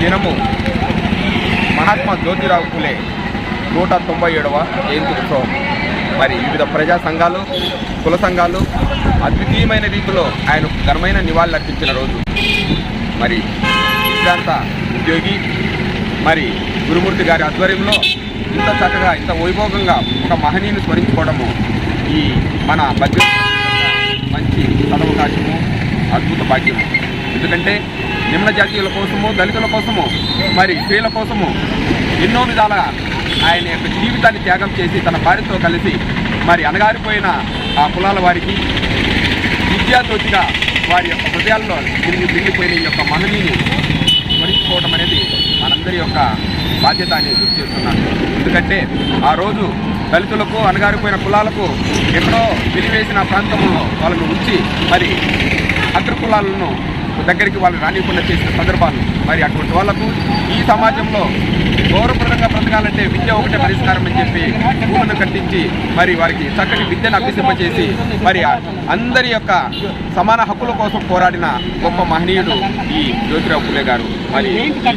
దినము మహాత్మా జ్యోతిరావు ఫులే నూట తొంభై ఏడవ జయంతి ఉత్సవం. మరి వివిధ ప్రజా సంఘాలు కుల సంఘాలు అద్వితీయమైన రీతిలో ఆయన ఘనమైన నివాళులు అర్పించిన రోజు. మరి విశ్రాంత ఉద్యోగి మరి గురుమూర్తి గారి ఆధ్వర్యంలో ఇంత చక్కగా ఇంత వైభోగంగా ఒక మహనీయుని స్మరించుకోవడము ఈ మన బడ్జెట్ మంచి సదవకాశము అద్భుత భాగ్యము. ఎందుకంటే నిమ్న జాతీయుల కోసము దళితుల కోసము మరి స్త్రీల కోసము ఎన్నో విధాలుగా ఆయన యొక్క జీవితాన్ని త్యాగం చేసి తన భార్యతో కలిసి మరి అనగారిపోయిన ఆ కులాల వారికి విద్యాతోటిగా వారి యొక్క హృదయాల్లో తిరిగి తిరిగిపోయిన ఈ యొక్క మనవిని స్మరించుకోవడం అనేది మనందరి యొక్క బాధ్యత అని గుర్తు చేస్తున్నాను. ఎందుకంటే ఆ రోజు దళితులకు అనగారిపోయిన కులాలకు ఎక్కడో వెలివేసిన ప్రాంతంలో వాళ్ళను ఉంచి మరి అగ్రకులాలను దగ్గరికి వాళ్ళు రానివ్వకుండా చేసిన సందర్భాలు. మరి అటువంటి వాళ్ళకు ఈ సమాజంలో గౌరవప్రదంగా బ్రతకాలంటే విద్య ఒకటే పరిష్కారం అని చెప్పి భూములను కట్టించి మరి వారికి చక్కటి విద్యను అభ్యసింపజేసి మరి అందరి యొక్క సమాన హక్కుల కోసం పోరాడిన గొప్ప మహనీయుడు ఈ జ్యోతిరావు పులే గారు. మరి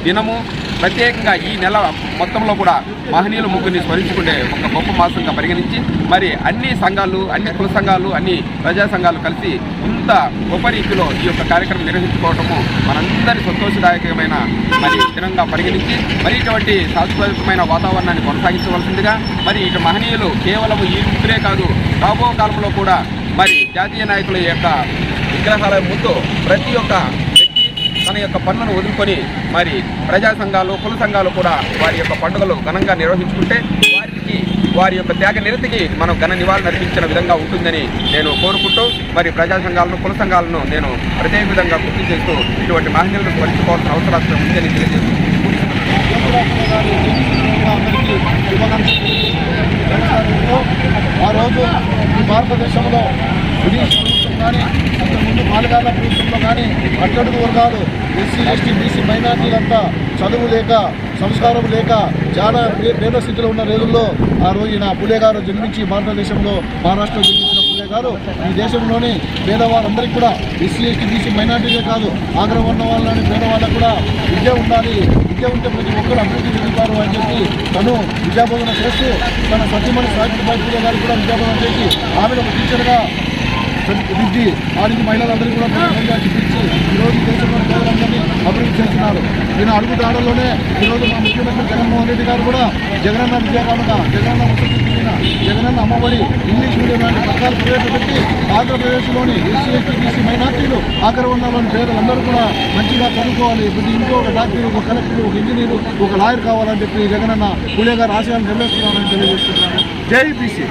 దినము ప్రత్యేకంగా ఈ నెల మొత్తంలో కూడా మహనీయులు ముగ్గురిని స్మరించుకుంటే ఒక గొప్ప మాసంగా పరిగణించి మరి అన్ని సంఘాలు అన్ని కుల సంఘాలు అన్ని ప్రజా సంఘాలు కలిసి ఇంత గొప్ప రీతిలో ఈ యొక్క కార్యక్రమం నిర్వహించుకోవటము మనందరి సంతోషదాయకమైన మరి దినంగా పరిగణించి మరి ఇటువంటి సాంస్కృతికమైన వాతావరణాన్ని కొనసాగించవలసిందిగా మరి ఇటు మహనీయులు కేవలం ఈ ముగ్గురే కాదు రాబో కాలంలో కూడా మరి జాతీయ నాయకుల యొక్క విగ్రహాల ముందు ప్రతి ఒక్క తన యొక్క పనులను వదులుకొని మరి ప్రజా సంఘాలు కుల సంఘాలు కూడా వారి యొక్క పండుగలు ఘనంగా నిర్వహించుకుంటే వారికి వారి యొక్క త్యాగ నిరతికి మనం ఘన నివాళులు అర్పించిన విధంగా ఉంటుందని నేను కోరుకుంటూ మరి ప్రజా సంఘాలను కుల సంఘాలను నేను ప్రత్యేక విధంగా గుర్తు చేస్తూ ఇటువంటి మహిళలను స్మరించుకోవాల్సిన అవసరం ఉందని తెలియజేస్తున్నాను. ఆ రోజు భారతదేశంలో బ్రిటిష్ ప్రభుత్వం కానీ అంతకుముందు మాలగాళ్ళ ప్రభుత్వంలో కానీ అట్టడుగు వర్గాలు ఎస్సీ ఎస్టీ బీసీ మైనార్టీలంతా చదువు లేక సంస్కారం లేక చాలా పేద స్థితిలో ఉన్న రోజుల్లో ఆ రోజు నా పులే గారు జన్మించి భారతదేశంలో మహారాష్ట్రలో జన్మించిన పులే గారు ఈ దేశంలోని పేదవారందరికీ కూడా ఎస్సీ ఎస్టీ బీసీ మైనార్టీలే కాదు ఆగ్రహం ఉన్న వాళ్ళని పేదవాళ్ళకు కూడా విద్య ఉండాలి. విద్య ఉంటే ప్రతి ఒక్కరు అభివృద్ధి చెందుతారు అని చెప్పి తను విద్యాబోధన చేస్తూ తన సత్యమణి సాహిత్యబాయి పులే గారు కూడా విద్యాబోధన చేసి ఆమెను ఒక టీచర్గా దిద్ది ఆడికి మహిళలందరికీ కూడా చూపించి ఈరోజు దేశంలో ఈయన అడుగు దాడల్లోనే ఈరోజు మా ముఖ్యమంత్రి జగన్మోహన్ రెడ్డి గారు కూడా జగనన్న విద్యాకానుక జగనన్న వసతి జగనన్న అమ్మఒడి ఇంగ్లీష్ మీడియం లాంటి పథకాలు ప్రవేశపెట్టి ఆంధ్రప్రదేశ్లోని ఎస్సీ ఎస్టీ బీసీ మైనార్టీలు ఆగ్రవర్ణాలోని పేదలందరూ కూడా మంచిగా చదువుకోవాలి. ప్రతి ఇంట్లో ఒక డాక్టర్ ఒక కలెక్టర్ ఒక ఇంజనీర్ ఒక లాయర్ కావాలని చెప్పి జగనన్న పూలే గారు ఆశయాలు నెరవేరుస్తున్నారని తెలియజేస్తున్నారు. జై బీసీ.